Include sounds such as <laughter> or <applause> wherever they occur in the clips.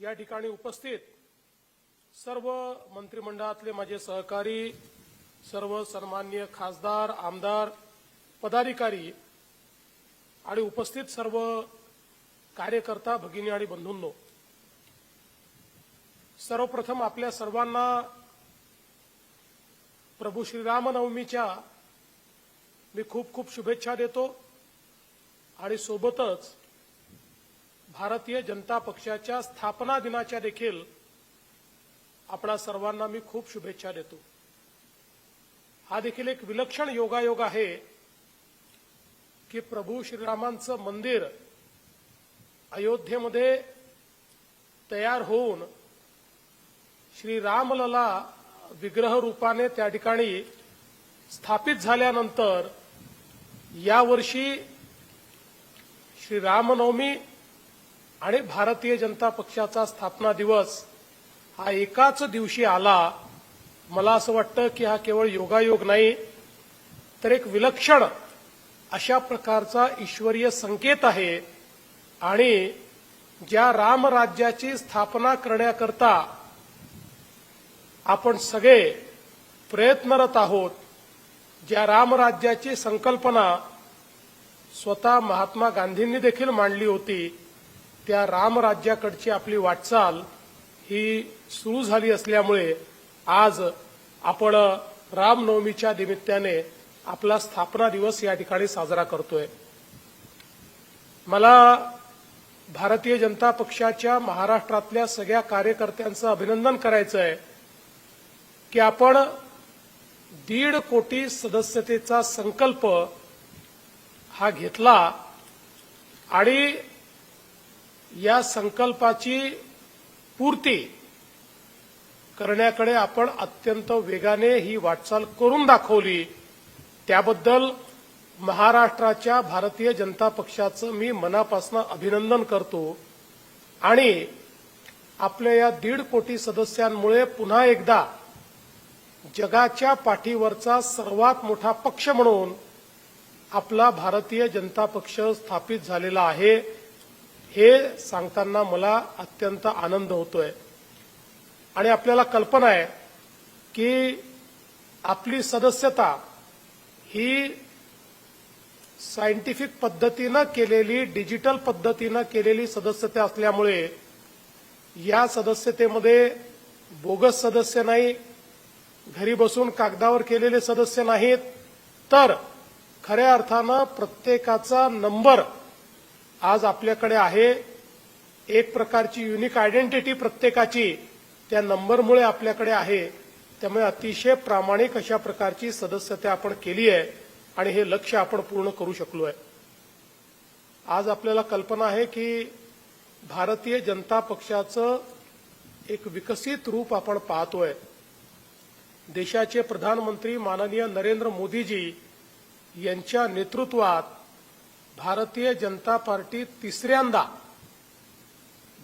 या ठिकाणी उपस्थित सर्व मंत्रिमंडळातले माझे सहकारी सर्व सन्मान्य खासदार आमदार पदाधिकारी आणि उपस्थित सर्व कार्यकर्ता भगिनी आणि बंधूंनो सर्वप्रथम आपल्या सर्वांना प्रभू श्रीरामनवमीच्या मी खूप खूप शुभेच्छा देतो आणि सोबतच भारतीय जनता पक्षाच्या स्थापना दिनाच्या देखील आपणा सर्वांना मी खूप शुभेच्छा देतो. हा देखील एक विलक्षण योगायोग आहे की प्रभू श्रीरामांचं मंदिर अयोध्येमध्ये तयार होऊन श्रीरामलला विग्रह रूपाने त्या ठिकाणी स्थापित झाल्यानंतर यावर्षी श्री रामनवमी आणि भारतीय जनता पक्षाचा स्थापना दिवस हा एकाच दिवशी आला. मला असं वाटतं की हा केवळ योगायोग नाही तर एक विलक्षण अशा प्रकारचा ईश्वरीय संकेत आहे. आणि ज्या रामराज्याची स्थापना करण्याकरता आपण सगळे प्रयत्नरत आहोत ज्या रामराज्याची संकल्पना स्वतः महात्मा गांधींनी देखील मांडली होती त्या रामराज्याकडची आपली वाटचाल ही सुरू झाली असल्यामुळे आज आपण रामनवमीच्या निमित्ताने आपला स्थापना दिवस या ठिकाणी साजरा करतोय. मला भारतीय जनता पक्षाच्या महाराष्ट्रातल्या सगळ्या कार्यकर्त्यांचं अभिनंदन करायचं आहे की आपण दीड कोटी सदस्यतेचा संकल्प हा घेतला आणि या संकल्पाची पूर्ती करण्याकडे आपण अत्यंत वेगाने ही वाटचाल करून दाखवली. त्याबद्दल महाराष्ट्राच्या भारतीय जनता पक्षाचं मी मनापासून अभिनंदन करतो. आणि आपल्या या दीड कोटी सदस्यांमुळे पुन्हा एकदा जगाच्या पाठीवरचा सर्वात मोठा पक्ष म्हणून आपला भारतीय जनता पक्ष स्थापित झालेला आहे. हे सांगताना मला अत्यंत आनंद होतोय. आणि आपल्याला कल्पना आहे की आपली सदस्यता ही सायंटिफिक पद्धतीनं केलेली डिजिटल पद्धतीनं केलेली सदस्यता असल्यामुळे या सदस्यतेमध्ये बोगस सदस्य नाही घरी बसून कागदावर केलेले सदस्य नाहीत तर खऱ्या अर्थानं प्रत्येकाचा नंबर आज आपल्याकडे आहे एक प्रकारची युनिक आयडेंटिटी प्रत्येकाची. त्या नंबरमुळे आपल्याकडे आहे. त्यामुळे अतिशय प्रामाणिक अशा प्रकारची सदस्यता आपण केली आहे आणि हे लक्ष आपण पूर्ण करू शकलो आहे आज आपल्याला कल्पना आहे की भारतीय जनता पक्षाचं एक विकसित रूप आपण पाहतोय. देशाचे प्रधानमंत्री माननीय नरेंद्र मोदीजी यांच्या नेतृत्वात भारतीय जनता पार्टी तिसऱ्यांदा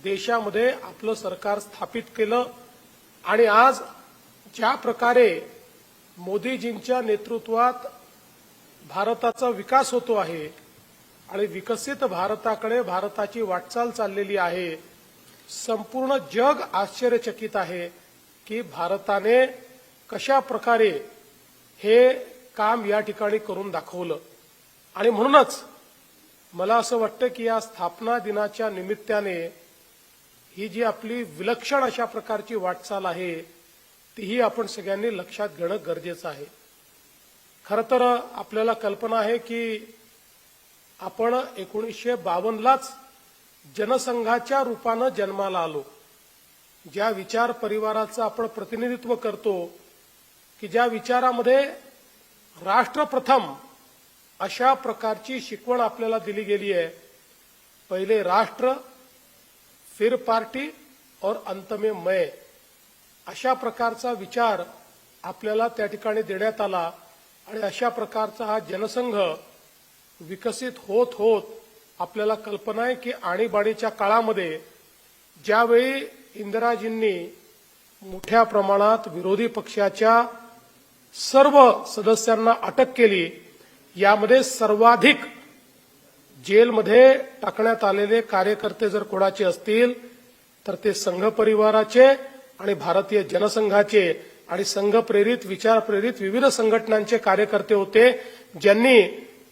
देशामध्ये आपलं सरकार स्थापित केलं. आणि आज ज्या प्रकारे मोदीजींच्या नेतृत्वात भारताचा विकास होतो आहे आणि विकसित भारताकडे भारताची वाटचाल चाललेली आहे संपूर्ण जग आश्चर्यचकित आहे की भारताने कशा प्रकारे हे काम या ठिकाणी करून दाखवलं. आणि म्हणूनच मला असं वाटतं की या स्थापना दिनाच्या निमित्ताने ही जी आपली विलक्षण अशा प्रकारची वाटचाल आहे तीही आपण सगळ्यांनी लक्षात घेणं गरजेचं आहे. खरं तर आपल्याला कल्पना आहे की आपण एकोणीसशे बावन्नलाच जनसंघाच्या रूपानं जन्माला आलो. ज्या विचार परिवाराचं आपण प्रतिनिधित्व करतो की ज्या विचारामध्ये राष्ट्रप्रथम अशा प्रकारची शिकवण आपल्याला दिली गेली आहे. पहिले राष्ट्र फिर पार्टी और अंत में मैं. अशा प्रकारचा विचार आपल्याला त्या ठिकाणी देण्यात आला आणि अशा प्रकारचा हा जनसंघ विकसित होत होत आपल्याला कल्पना आहे की आणीबाणीच्या काळामध्ये ज्यावेळी इंदिराजींनी मोठ्या प्रमाणात विरोधी पक्षाच्या सर्व सदस्यांना अटक केली यामध्ये सर्वाधिक जेलमध्ये टाकण्यात आलेले कार्यकर्ते जर कोणाचे असतील तर ते संघ परिवाराचे आणि भारतीय जनसंघाचे आणि संघ प्रेरित विचार प्रेरित विविध संघटनांचे कार्यकर्ते होते ज्यांनी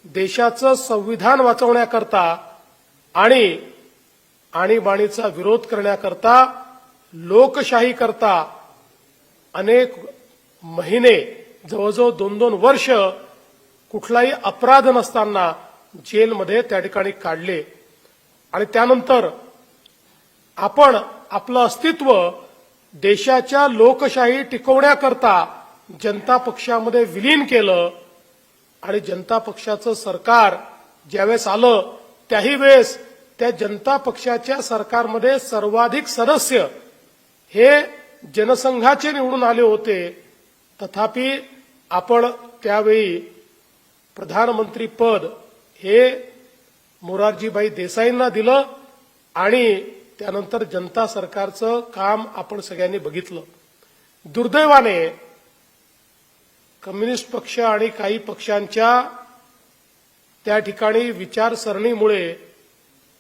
देशाचं संविधान वाचवण्याकरता आणि आणीबाणीचा विरोध करण्याकरता लोकशाही करता अनेक महिने जवळजवळ दोन दोन वर्ष कुठलाही अपराध नसताना जेलमध्ये त्या ठिकाणी काढले. आणि त्यानंतर आपण आपलं अस्तित्व देशाच्या लोकशाही टिकवण्याकरता जनता पक्षामध्ये विलीन केलं आणि जनता पक्षाचं सरकार ज्यावेळेस आलं त्याही वेळेस त्या जनता पक्षाच्या सरकारमध्ये सर्वाधिक सदस्य हे जनसंघाचे निवडून आले होते. तथापि आपण त्यावेळी प्रधानमंत्री पद हे मोरारजीभाई देसाईंना दिलं आणि त्यानंतर जनता सरकारचं काम आपण सगळ्यांनी बघितलं. दुर्दैवाने कम्युनिस्ट पक्ष आणि काही पक्षांच्या त्या ठिकाणी विचारसरणीमुळे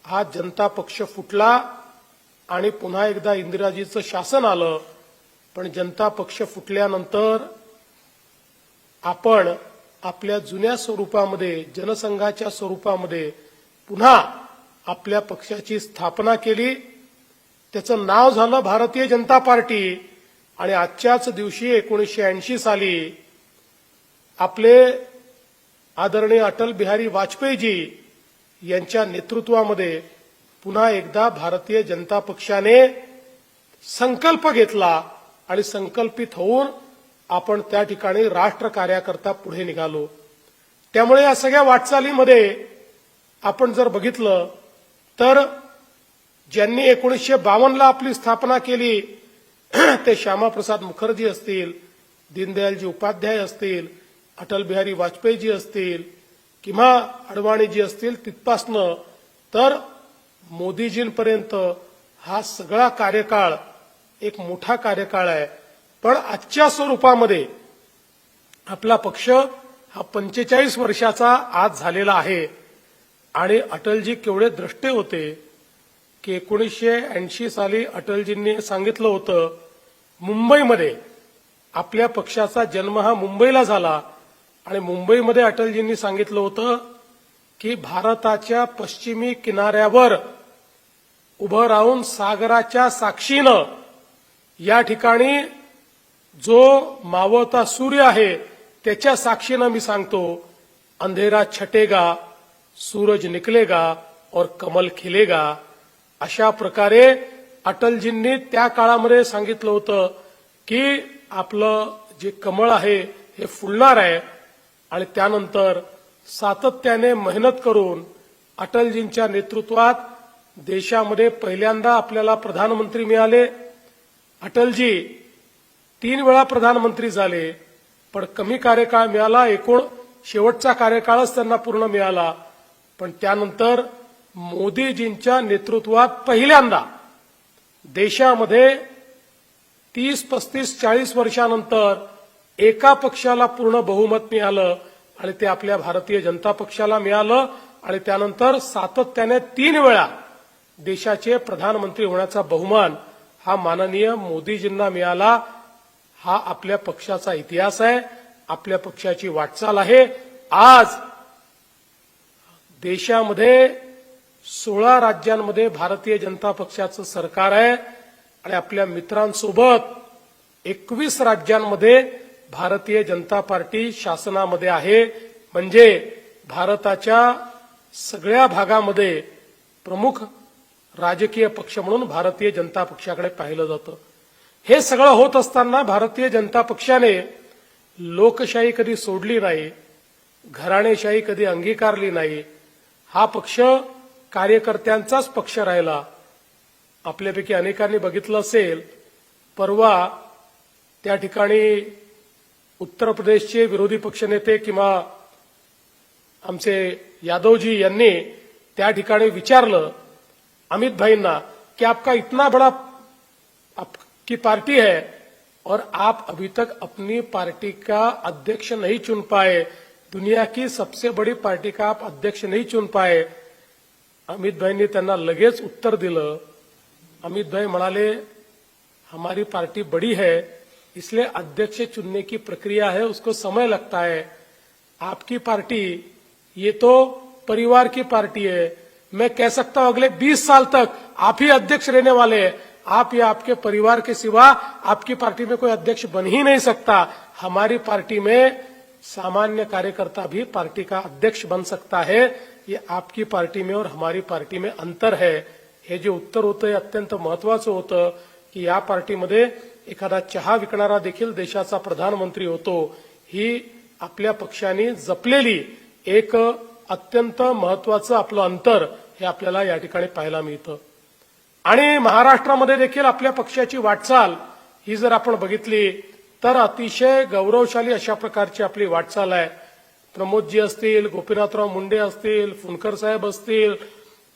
हा जनता पक्ष फुटला आणि पुन्हा एकदा इंदिराजीचं शासन आलं. पण जनता पक्ष फुटल्यानंतर आपण आपल्या जुन्या स्वरूपामध्ये जनसंघाच्या स्वरूपामध्ये पुन्हा आपल्या पक्षाची स्थापना केली. त्याचं नाव झालं भारतीय जनता पार्टी. आणि आजच्याच दिवशी एकोणीसशे ऐंशी साली आपले आदरणीय अटल बिहारी वाजपेयीजी यांच्या नेतृत्वामध्ये पुन्हा एकदा भारतीय जनता पक्षाने संकल्प घेतला आणि संकल्पित होऊन आपण त्या ठिकाणी राष्ट्र कार्याकरता पुढे निघालो. त्यामुळे या सगळ्या वाटचालीमध्ये आपण जर बघितलं तर ज्यांनी एकोणीसशे बावन्नला आपली स्थापना केली <clears throat> ते श्यामाप्रसाद मुखर्जी असतील दीनदयालजी उपाध्याय असतील अटल बिहारी वाजपेयीजी असतील किंवा अडवाणीजी असतील तिथपासनं तर मोदीजींपर्यंत हा सगळा कार्यकाळ एक मोठा कार्यकाळ आहे. पण आजच्या स्वरूपामध्ये आपला पक्ष हा पंचेचाळीस वर्षाचा आज झालेला आहे. आणि अटलजी केवढे द्रष्टे होते की एकोणीसशे ऐंशी साली अटलजींनी सांगितलं होतं मुंबईमध्ये आपल्या पक्षाचा जन्म हा मुंबईला झाला. आणि मुंबईमध्ये अटलजींनी सांगितलं होतं की भारताच्या पश्चिमी किनाऱ्यावर उभं राहून सागराच्या साक्षीनं या ठिकाणी जो मावळता सूर्य आहे त्याच्या साक्षीनं मी सांगतो अंधेरा छटेगा सूरज निकलेगा और कमल खिलेगा. अशा प्रकारे अटलजींनी त्या काळामध्ये सांगितलं होतं की आपलं जे कमळ आहे हे फुलणार आहे. आणि त्यानंतर सातत्याने मेहनत करून अटलजींच्या नेतृत्वात देशामध्ये पहिल्यांदा आपल्याला प्रधानमंत्री मिळाले. अटलजी तीन वेळा प्रधानमंत्री झाले पण कमी कार्यकाळ मिळाला एकूण शेवटचा कार्यकाळच त्यांना पूर्ण मिळाला. पण त्यानंतर मोदीजींच्या नेतृत्वात पहिल्यांदा देशामध्ये तीस पस्तीस चाळीस वर्षानंतर एका पक्षाला पूर्ण बहुमत मिळालं आणि ते आपल्या भारतीय जनता पक्षाला मिळालं आणि त्यानंतर सातत्याने तीन वेळा देशाचे प्रधानमंत्री होण्याचा बहुमान हा माननीय मोदीजींना मिळाला. हा आपल्या पक्षाचा इतिहास आहे आपल्या पक्षाची वाटचाल आहे. आज देशामध्ये सोळा राज्यांमध्ये भारतीय जनता पक्षाचं सरकार आहे आणि आपल्या मित्रांसोबत एकवीस राज्यांमध्ये भारतीय जनता पार्टी शासनामध्ये आहे. म्हणजे भारताच्या सगळ्या भागामध्ये प्रमुख राजकीय पक्ष म्हणून भारतीय जनता पक्षाकडे पाहिलं जातं. हे सगळं होत असताना भारतीय जनता पक्षाने लोकशाही कधी सोडली नाही घराणेशाही कधी अंगीकारली नाही हा पक्ष कार्यकर्त्यांचाच पक्ष राहिला. आपल्यापैकी अनेकांनी बघितलं असेल परवा त्या ठिकाणी उत्तर प्रदेशचे विरोधी पक्षनेते किंवा आमचे यादवजी यांनी त्या ठिकाणी विचारलं अमित भाईंना की आपका इतना बड़ा आपकी पार्टी है और आप अभी तक अपनी पार्टी का अध्यक्ष नहीं चुन पाए। दुनिया की सबसे बड़ी पार्टी का आप अध्यक्ष नहीं चुन पाए। अमित भाईंनी त्यांना लगेच उत्तर दिलं। अमित भाई म्हणाले, हमारी पार्टी बड़ी है, इसलिए अध्यक्ष चुनने की प्रक्रिया है, उसको समय लगता है। आपकी पार्टी, ये तो परिवार की पार्टी है। मैं कह सकता हूँ, अगले 20 साल तक आप ही अध्यक्ष रहने वाले हैं। आप या आपके परिवार के सिवा आपकी पार्टी में कोई अध्यक्ष बन ही नहीं सकता। हमारी पार्टी में सामान्य कार्यकर्ता भी पार्टी का अध्यक्ष बन सकता है। ये आपकी पार्टी में और हमारी पार्टी में अंतर है। हे जे उत्तर होतं हे अत्यंत महत्वाचं होतं की या पार्टीमध्ये एखादा चहा विकणारा देखील देशाचा प्रधानमंत्री होतो. ही आपल्या पक्षाने जपलेली एक अत्यंत महत्वाचं आपलं अंतर हे आपल्याला या ठिकाणी पाहायला मिळतं. आणि महाराष्ट्रामध्ये देखील आपल्या पक्षाची वाटचाल ही जर आपण बघितली तर अतिशय गौरवशाली अशा प्रकारची आपली वाटचाल आहे. प्रमोदजी असतील गोपीनाथराव मुंडे असतील फुनकर साहेब असतील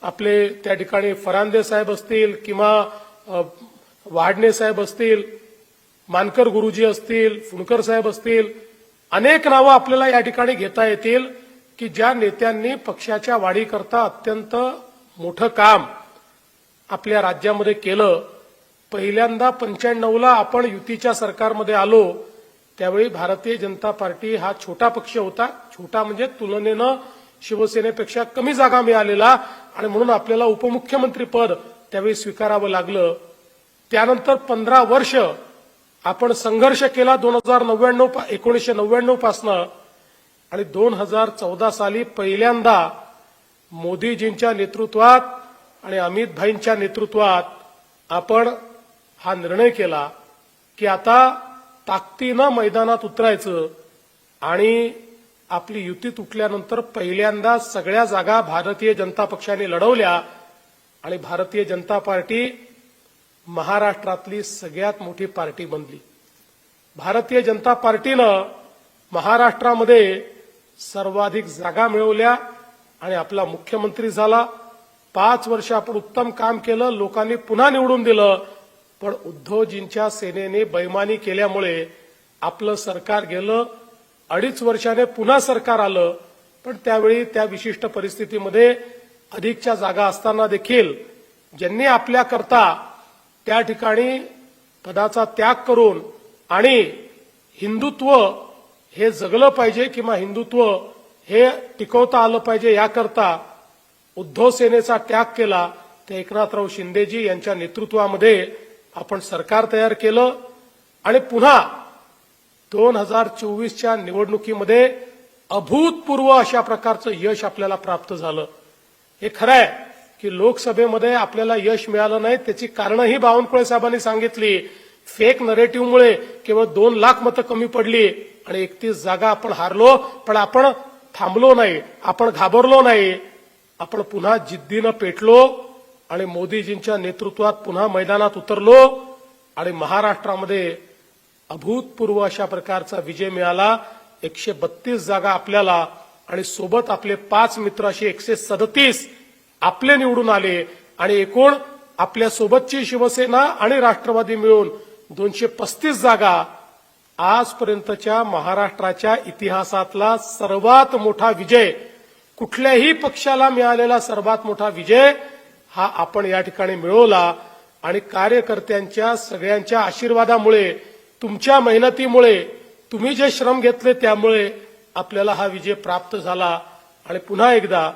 आपले त्या ठिकाणी फरांदे साहेब असतील किंवा अ, वाडणे साहेब असतील मानकर गुरुजी असतील फुनकर साहेब असतील अनेक नावं आपल्याला या ठिकाणी घेता येतील की ज्या नेत्यांनी पक्षाच्या वाढीकरता अत्यंत मोठं काम आपल्या राज्यामध्ये केलं पहिल्यांदा पंच्याण्णवला आपण युतीच्या सरकारमध्ये आलो त्यावेळी भारतीय जनता पार्टी हा छोटा पक्ष होता. छोटा म्हणजे तुलनेनं शिवसेनेपेक्षा कमी जागा मिळालेला आणि म्हणून आपल्याला उपमुख्यमंत्री पद त्यावेळी स्वीकारावं लागलं. त्यानंतर पंधरा वर्ष आपण संघर्ष केला दोन हजार नव्याण्णव एकोणीसशे नव्याण्णव पासनं. आणि दोन हजार चौदा साली पहिल्यांदा मोदीजींच्या नेतृत्वात आणि अमित भाईंच्या नेतृत्वात आपण हा निर्णय केला की आता ताकदीनं मैदानात उतरायचं आणि आपली युती तुटल्यानंतर पहिल्यांदा सगळ्या जागा भारतीय जनता पक्षाने लढवल्या आणि भारतीय जनता पार्टी महाराष्ट्रातली सगळ्यात मोठी पार्टी बनली. भारतीय जनता पार्टीनं महाराष्ट्रामध्ये सर्वाधिक जागा मिळवल्या आणि आपला मुख्यमंत्री झाला. पाच वर्ष आपण उत्तम काम केलं लोकांनी पुन्हा निवडून दिलं. पण उद्धवजींच्या सेनेने बैमानी केल्यामुळे आपलं सरकार गेलं अडीच वर्षाने पुन्हा सरकार आलं. पण त्यावेळी त्या विशिष्ट परिस्थितीमध्ये अधिकच्या जागा असताना देखील ज्यांनी आपल्याकरता त्या ठिकाणी पदाचा त्याग करून आणि हिंदुत्व हे जगलं पाहिजे किंवा हिंदुत्व हे टिकवता आलं पाहिजे याकरता उद्धव सेनेचा त्याग केला ते एकनाथराव शिंदेजी यांच्या नेतृत्वामध्ये आपण सरकार तयार केलं. आणि पुन्हा दोन हजार चोवीसच्या निवडणुकीमध्ये अभूतपूर्व अशा प्रकारचं यश आपल्याला प्राप्त झालं. हे खरं आहे की लोकसभेमध्ये आपल्याला यश मिळालं नाही त्याची कारणंही बावनकुळे साहेबांनी सांगितली. फेक नरेटिव्हमुळे केवळ दोन लाख मतं कमी पडली आणि एकतीस जागा आपण हारलो पण आपण थांबलो नाही आपण घाबरलो नाही. आपण पुन्हा जिद्दीनं पेटलो आणि मोदीजींच्या नेतृत्वात पुन्हा मैदानात उतरलो आणि महाराष्ट्रामध्ये अभूतपूर्व अशा प्रकारचा विजय मिळाला. एकशे बत्तीस जागा आपल्याला आणि सोबत आपले पाच मित्र असे एकशे सदतीस आपले निवडून आले आणि एकूण आपल्या सोबतची शिवसेना आणि राष्ट्रवादी मिळून दोनशे पस्तीस जागा आजपर्यंतच्या महाराष्ट्राच्या इतिहासातला सर्वात मोठा विजय कुठल्याही पक्षाला मिळालेला सर्वात मोठा विजय हा आपण या ठिकाणी मिळवला आणि कार्यकर्त्यांच्या सगळ्यांच्या आशीर्वादामुळे तुमच्या मेहनतीमुळे तुम्ही जे श्रम घेतले त्यामुळे आपल्याला हा विजय प्राप्त झाला. आणि पुन्हा एकदा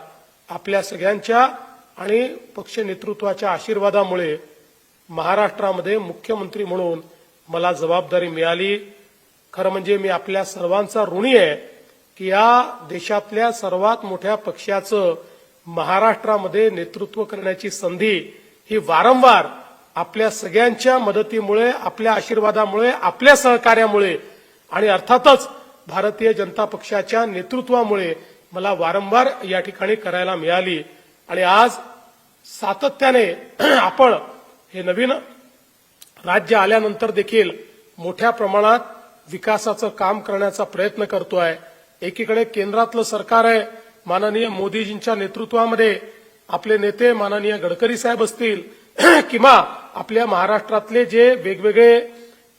आपल्या सगळ्यांच्या आणि पक्ष नेतृत्वाच्या आशीर्वादामुळे महाराष्ट्रामध्ये मुख्यमंत्री म्हणून मला जबाबदारी मिळाली. खरं म्हणजे मी आपल्या सर्वांचा ऋणी आहे. की या देशातल्या सर्वात मोठ्या पक्षाचं महाराष्ट्रामध्ये नेतृत्व करण्याची संधी ही वारंवार आपल्या सगळ्यांच्या मदतीमुळे आपल्या आशीर्वादामुळे आपल्या सहकार्यामुळे आणि अर्थातच भारतीय जनता पक्षाच्या नेतृत्वामुळे मला वारंवार या ठिकाणी करायला मिळाली. आणि आज सातत्याने <clears throat> आपण हे नवीन राज्य आल्यानंतर देखील मोठ्या प्रमाणात विकासाचं काम करण्याचा प्रयत्न करतोय. एकीकडे केंद्रातलं सरकार आहे माननीय मोदीजींच्या नेतृत्वामध्ये आपले नेते माननीय गडकरी साहेब असतील <clears throat> किंवा आपल्या महाराष्ट्रातले जे वेगवेगळे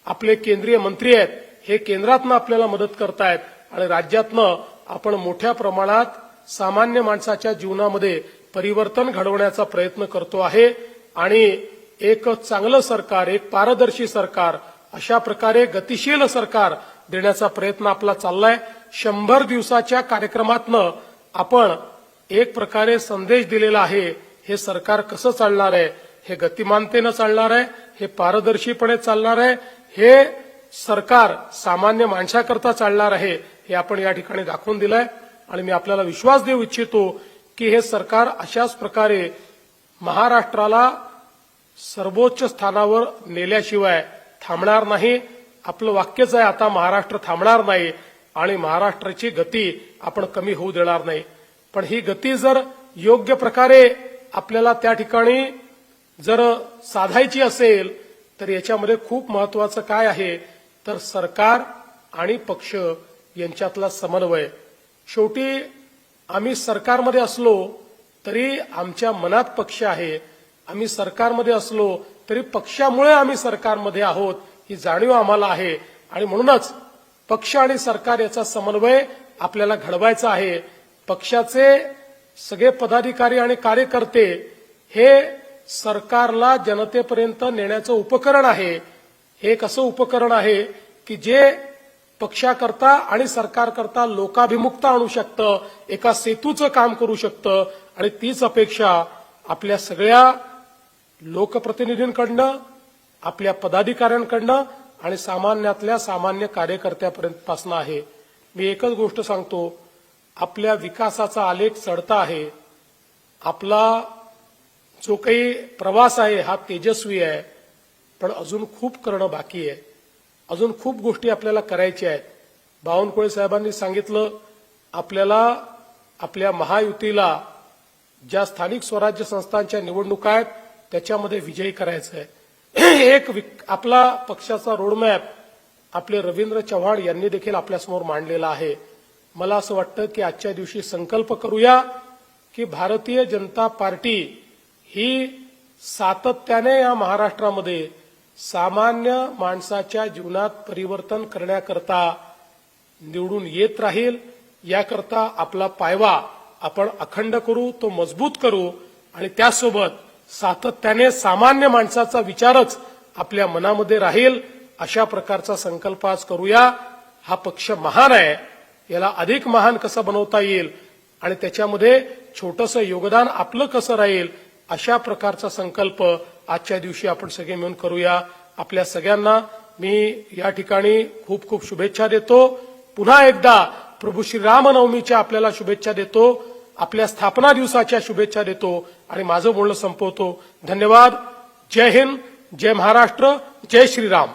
आपले केंद्रीय मंत्री आहेत हे केंद्रातनं आपल्याला मदत करतायत आणि राज्यातनं आपण मोठ्या प्रमाणात सामान्य माणसाच्या जीवनामध्ये परिवर्तन घडवण्याचा प्रयत्न करतो आहे आणि एक चांगलं सरकार एक पारदर्शी सरकार अशा प्रकारे गतिशील सरकार देण्याचा प्रयत्न आपला चाललाय. शंभर दिवसाच्या कार्यक्रमातनं आपण एक प्रकारे संदेश दिलेला आहे हे सरकार कसं चालणार आहे हे गतिमानतेनं चालणार आहे हे पारदर्शीपणे चालणार आहे हे सरकार सामान्य माणसाकरता चालणार आहे हे आपण या ठिकाणी दाखवून दिलंय. आणि मी आपल्याला विश्वास देऊ इच्छितो की हे सरकार अशाच प्रकारे महाराष्ट्राला सर्वोच्च स्थानावर नेल्याशिवाय थांबणार नाही. आपलं वाक्यच आहे आता महाराष्ट्र थांबणार नाही. आणि महाराष्ट्राची गती आपण कमी होऊ देणार नाही. पण ही गती जर योग्य प्रकारे आपल्याला त्या ठिकाणी जर साधायची असेल तर याच्यामध्ये खूप महत्वाचं काय आहे? तर सरकार आणि पक्ष यांच्यातला समन्वय. शेवटी आम्ही सरकारमध्ये असलो तरी आमच्या मनात पक्ष आहे. आम्ही सरकारमध्ये असलो तरी पक्षामुळे आम्ही सरकारमध्ये आहोत ही जाणीव आम्हाला आहे. आणि म्हणूनच पक्ष आणि सरकार याचा समन्वय आपल्याला घडवायचा आहे. पक्षाचे सगळे पदाधिकारी आणि कार्यकर्ते हे सरकारला जनतेपर्यंत नेण्याचं उपकरण आहे. हे एक असं उपकरण आहे की जे पक्षाकरता आणि सरकारकरता लोकाभिमुखता आणू शकतं एका सेतूचं काम करू शकतं आणि तीच अपेक्षा आपल्या सगळ्या लोकप्रतिनिधींकडनं आपल्या पदाधिकाऱ्यांकडनं आणि सामान्यातल्या सामान्य कार्यकर्त्यापर्यंतपासनं आहे. मी एकच गोष्ट सांगतो आपल्या विकासाचा आलेख चढता आहे. आपला जो काही प्रवास आहे हा तेजस्वी आहे पण अजून खूप करणं बाकी आहे. अजून खूप गोष्टी आपल्याला करायच्या आहेत. बावनकुळे साहेबांनी सांगितलं आपल्याला आपल्या महायुतीला ज्या स्थानिक स्वराज्य संस्थांच्या निवडणुका आहेत त्याच्यामध्ये विजयी करायचं आहे. एक विक- आपला पक्षाचा रोडमॅप आपले रवींद्र चव्हाण यांनी देखील आपल्यासमोर मांडलेला आहे. मला असं वाटतं की आजच्या दिवशी संकल्प करूया की भारतीय जनता पार्टी ही सातत्याने या महाराष्ट्रामध्ये सामान्य माणसाच्या जीवनात परिवर्तन करण्याकरता निवडून येत राहील. याकरता आपला पायवा आपण अखंड करू तो मजबूत करू आणि त्यासोबत सातत्याने सामान्य माणसाचा विचारच आपल्या मनामध्ये राहील अशा प्रकारचा संकल्प आज करूया. हा पक्ष महान आहे. याला अधिक महान कसं बनवता येईल आणि त्याच्यामध्ये छोटंसं योगदान आपलं कसं राहील अशा प्रकारचा संकल्प आजच्या दिवशी आपण सगळे मिळून करूया. आपल्या सगळ्यांना मी या ठिकाणी खूप खूप शुभेच्छा देतो. पुन्हा एकदा प्रभू श्रीरामनवमीच्या आपल्याला शुभेच्छा देतो. आपल्या स्थापना दिवसाच्या शुभेच्छा देतो. आणि माझं बोलणं संपवतो. धन्यवाद. जय हिंद. जय महाराष्ट्र. जय श्रीराम.